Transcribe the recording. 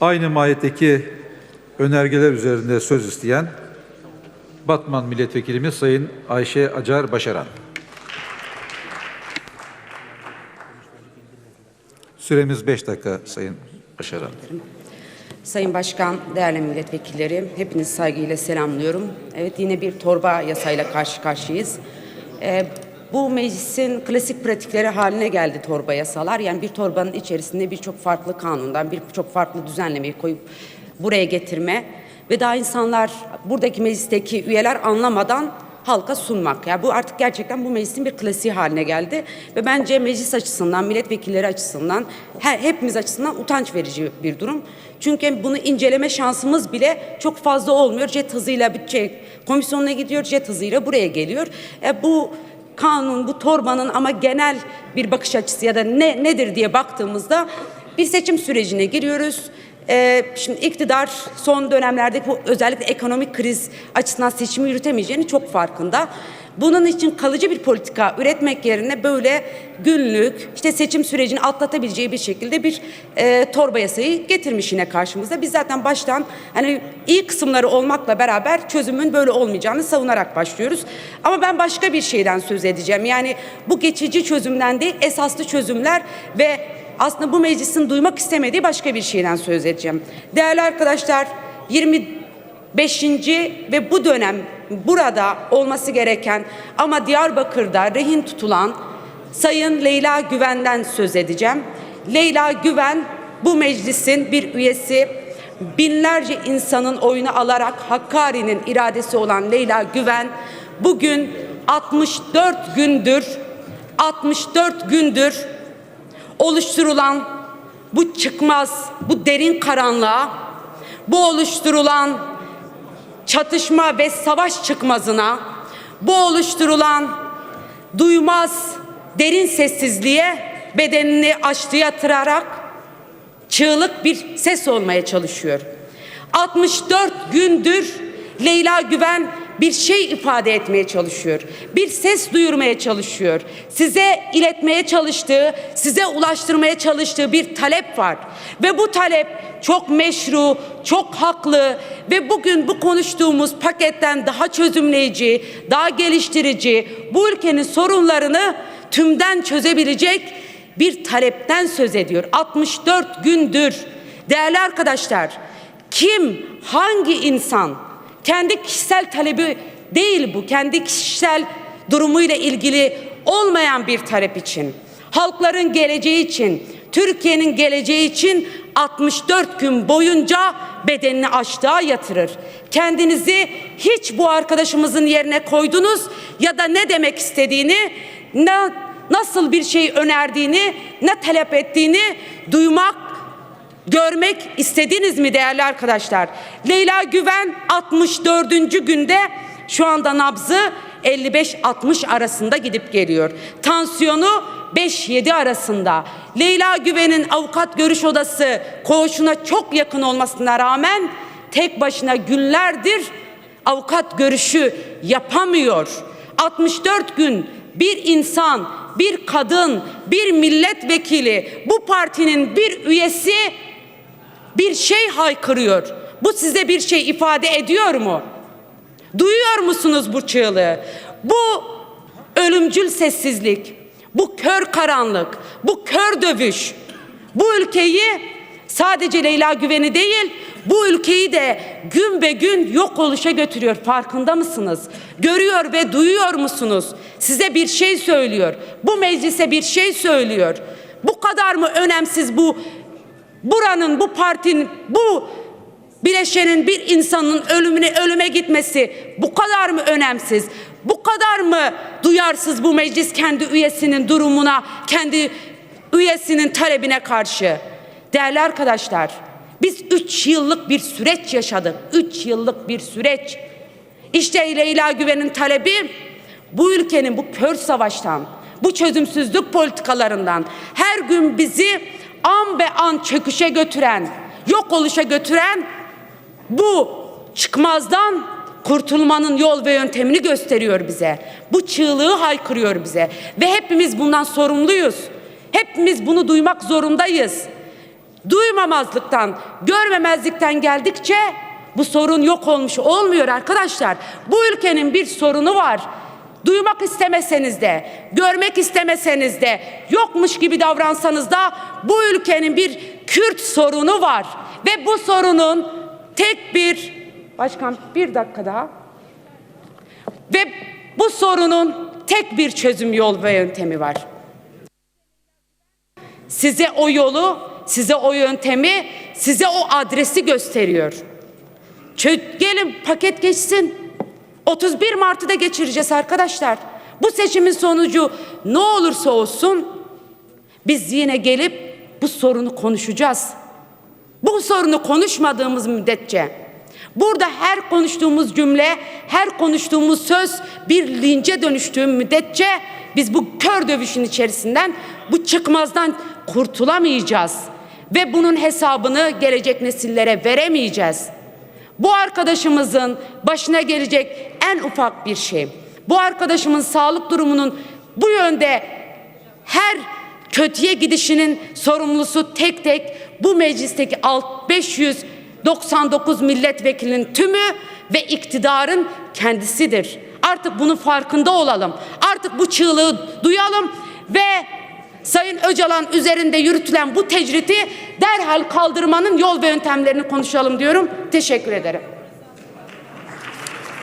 Aynı mahiyetteki önergeler üzerinde söz isteyen Batman Milletvekilimiz Sayın Ayşe Acar Başaran. Süremiz 5 dakika Sayın Başaran. Sayın Başkan, değerli milletvekilleri, hepinizi saygıyla selamlıyorum. Evet yine bir torba yasayla karşı karşıyayız. Ee, bu meclisin klasik pratikleri haline geldi torba yasalar. Yani bir torbanın içerisinde birçok farklı kanundan, birçok farklı düzenlemeyi koyup buraya getirme ve daha insanlar, buradaki meclisteki üyeler anlamadan halka sunmak. Yani bu artık gerçekten bu meclisin bir klasiği haline geldi ve bence meclis açısından, milletvekilleri açısından, her, hepimiz açısından utanç verici bir durum. Çünkü bunu inceleme şansımız bile çok fazla olmuyor. Jet hızıyla bütçe komisyonuna gidiyor, jet hızıyla buraya geliyor. E, bu kanun, bu torbanın ama genel bir bakış açısı ya da ne nedir diye baktığımızda bir seçim sürecine giriyoruz. Ee, şimdi iktidar son dönemlerdeki bu özellikle ekonomik kriz açısından seçimi yürütemeyeceğini çok farkında. Bunun için kalıcı bir politika üretmek yerine böyle günlük işte seçim sürecini atlatabileceği bir şekilde bir e, torba yasayı getirmiş yine karşımıza. Biz zaten baştan hani iyi kısımları olmakla beraber çözümün böyle olmayacağını savunarak başlıyoruz. Ama ben başka bir şeyden söz edeceğim. Yani bu geçici çözümden değil esaslı çözümler ve aslında bu meclisin duymak istemediği başka bir şeyden söz edeceğim. Değerli arkadaşlar 25. ve bu dönem burada olması gereken ama Diyarbakır'da rehin tutulan Sayın Leyla Güven'den söz edeceğim. Leyla Güven bu meclisin bir üyesi. Binlerce insanın oyunu alarak Hakkari'nin iradesi olan Leyla Güven bugün 64 gündür 64 gündür oluşturulan bu çıkmaz, bu derin karanlığa, bu oluşturulan çatışma ve savaş çıkmazına, bu oluşturulan duymaz derin sessizliğe bedenini açtı yatırarak çığlık bir ses olmaya çalışıyor. 64 gündür Leyla Güven bir şey ifade etmeye çalışıyor. Bir ses duyurmaya çalışıyor. Size iletmeye çalıştığı, size ulaştırmaya çalıştığı bir talep var. Ve bu talep çok meşru, çok haklı ve bugün bu konuştuğumuz paketten daha çözümleyici, daha geliştirici, bu ülkenin sorunlarını tümden çözebilecek bir talepten söz ediyor. 64 gündür değerli arkadaşlar kim hangi insan kendi kişisel talebi değil bu. Kendi kişisel durumuyla ilgili olmayan bir talep için. Halkların geleceği için, Türkiye'nin geleceği için 64 gün boyunca bedenini açlığa yatırır. Kendinizi hiç bu arkadaşımızın yerine koydunuz ya da ne demek istediğini, ne nasıl bir şey önerdiğini, ne talep ettiğini duymak görmek istediniz mi değerli arkadaşlar? Leyla Güven 64. günde şu anda nabzı 55-60 arasında gidip geliyor. Tansiyonu 5-7 arasında. Leyla Güven'in avukat görüş odası koğuşuna çok yakın olmasına rağmen tek başına günlerdir avukat görüşü yapamıyor. 64 gün bir insan, bir kadın, bir milletvekili, bu partinin bir üyesi bir şey haykırıyor. Bu size bir şey ifade ediyor mu? Duyuyor musunuz bu çığlığı? Bu ölümcül sessizlik, bu kör karanlık, bu kör dövüş bu ülkeyi sadece Leyla Güven'i değil bu ülkeyi de gün be gün yok oluşa götürüyor. Farkında mısınız? Görüyor ve duyuyor musunuz? Size bir şey söylüyor. Bu meclise bir şey söylüyor. Bu kadar mı önemsiz bu buranın, bu partinin, bu bileşenin bir insanın ölümüne ölüme gitmesi bu kadar mı önemsiz? Bu kadar mı duyarsız bu meclis kendi üyesinin durumuna, kendi üyesinin talebine karşı? Değerli arkadaşlar, biz üç yıllık bir süreç yaşadık. Üç yıllık bir süreç. İşte Leyla Güven'in talebi bu ülkenin bu kör savaştan, bu çözümsüzlük politikalarından her gün bizi an be an çöküşe götüren, yok oluşa götüren bu çıkmazdan kurtulmanın yol ve yöntemini gösteriyor bize. Bu çığlığı haykırıyor bize ve hepimiz bundan sorumluyuz. Hepimiz bunu duymak zorundayız. duymamazlıktan, görmemezlikten geldikçe bu sorun yok olmuş olmuyor arkadaşlar. Bu ülkenin bir sorunu var. Duymak istemeseniz de, görmek istemeseniz de, yokmuş gibi davransanız da bu ülkenin bir Kürt sorunu var. Ve bu sorunun tek bir, başkan bir dakika daha. Ve bu sorunun tek bir çözüm yol ve yöntemi var. Size o yolu, size o yöntemi, size o adresi gösteriyor. Çö- gelin paket geçsin. 31 Mart'ı da geçireceğiz arkadaşlar. Bu seçimin sonucu ne olursa olsun biz yine gelip bu sorunu konuşacağız. Bu sorunu konuşmadığımız müddetçe burada her konuştuğumuz cümle, her konuştuğumuz söz bir lince dönüştüğü müddetçe biz bu kör dövüşün içerisinden, bu çıkmazdan kurtulamayacağız. Ve bunun hesabını gelecek nesillere veremeyeceğiz. Bu arkadaşımızın başına gelecek en ufak bir şey. Bu arkadaşımın sağlık durumunun bu yönde her kötüye gidişinin sorumlusu tek tek bu meclisteki alt 599 milletvekilinin tümü ve iktidarın kendisidir. Artık bunun farkında olalım. Artık bu çığlığı duyalım ve Sayın Öcalan üzerinde yürütülen bu tecriti derhal kaldırmanın yol ve yöntemlerini konuşalım diyorum. Teşekkür ederim.